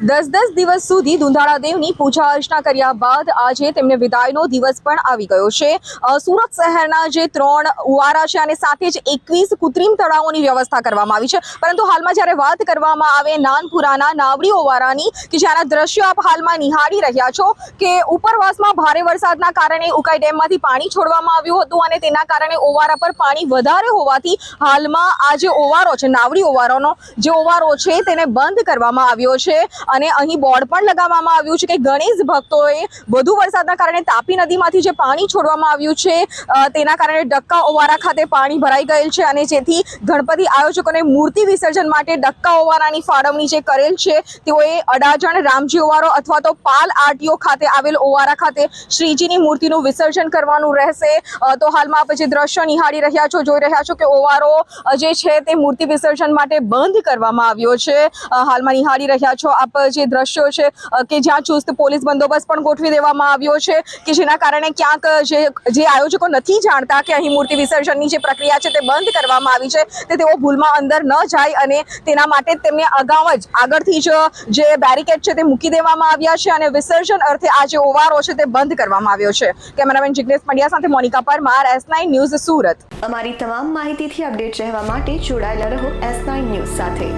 દસ દસ દિવસ સુધી દુંધાળા દેવની પૂજા અર્ચના કર્યા બાદ આજે તેમને વિદાયનો દિવસ પણ આવી ગયો છે. સુરત શહેરના જે ત્રણ ઉવારા છે અને સાથે જ એકવીસ કૃત્રિમ તળાવોની વ્યવસ્થા કરવામાં આવી છે. પરંતુ હાલમાં જ્યારે વાત કરવામાં આવે નાનપુરાના નાવડી ઓવારાની કે જેના દ્રશ્યો આપ હાલમાં નિહાળી રહ્યા છો કે ઉપરવાસમાં ભારે વરસાદના કારણે ઉકાઈ ડેમમાંથી પાણી છોડવામાં આવ્યું હતું અને તેના કારણે ઓવારા પર પાણી વધારે હોવાથી હાલમાં આ જે ઓવારો છે, નાવડી ઓવારોનો જે ઓવારો છે, તેને બંધ કરવામાં આવ્યો છે. અને અહીં બોર્ડ પણ લગાવવામાં આવ્યું છે કે ગણેશ ભક્તોએ વધુ વરસાદના કારણે તાપી નદીમાંથી જે પાણી છોડવામાં આવ્યું છે તેના કારણે ડક્કા ઓવારા ખાતે પાણી ભરાઈ ગયેલ છે અને જેથી ગણપતિ આયોજકોને મૂર્તિ વિસર્જન માટે ડક્કા ઓવારાની ફાળવણી જે કરેલ છે, તેઓએ અડાજણ, રામજી ઓવારો અથવા તો પાલ આરટીઓ ખાતે આવેલ ઓવારા ખાતે શ્રીજીની મૂર્તિનું વિસર્જન કરવાનું રહેશે. તો હાલમાં આપણે જે દ્રશ્ય નિહાળી રહ્યા છો, જોઈ રહ્યા છો કે ઓવારો જે છે તે મૂર્તિ વિસર્જન માટે બંધ કરવામાં આવ્યો છે. હાલમાં નિહાળી રહ્યા છો આપ જે દ્રશ્યો છે કે જ્યાં ચુસ્ત પોલીસ બંદોબસ્ત પણ ગોઠવી દેવામાં આવ્યો છે, કે જેના કારણે ક્યાંક જે જે આયોજકો નથી જાણતા કે અહીં મૂર્તિ વિસર્જનની જે પ્રક્રિયા છે તે બંધ કરવામાં આવી છે, તે તેઓ ભૂલમાં અંદર ન જાય અને તેના માટે તેમને અગાઉ જ આગળથી જ, જે બેરિકેડ છે તે મૂકી દેવામાં આવ્યા છે અને વિસર્જન અર્થે આ જે ઓવારો છે તે બંધ કરવામાં આવ્યો છે. કેમેરામેન જિગ્નેશ પંડ્યા સાથે Monika Parmar, S nine news Surat. અમારી તમામ માહિતીથી અપડેટ રહેવા માટે જોડાયેલા રહો એસ નાઇન ન્યૂઝ સાથે.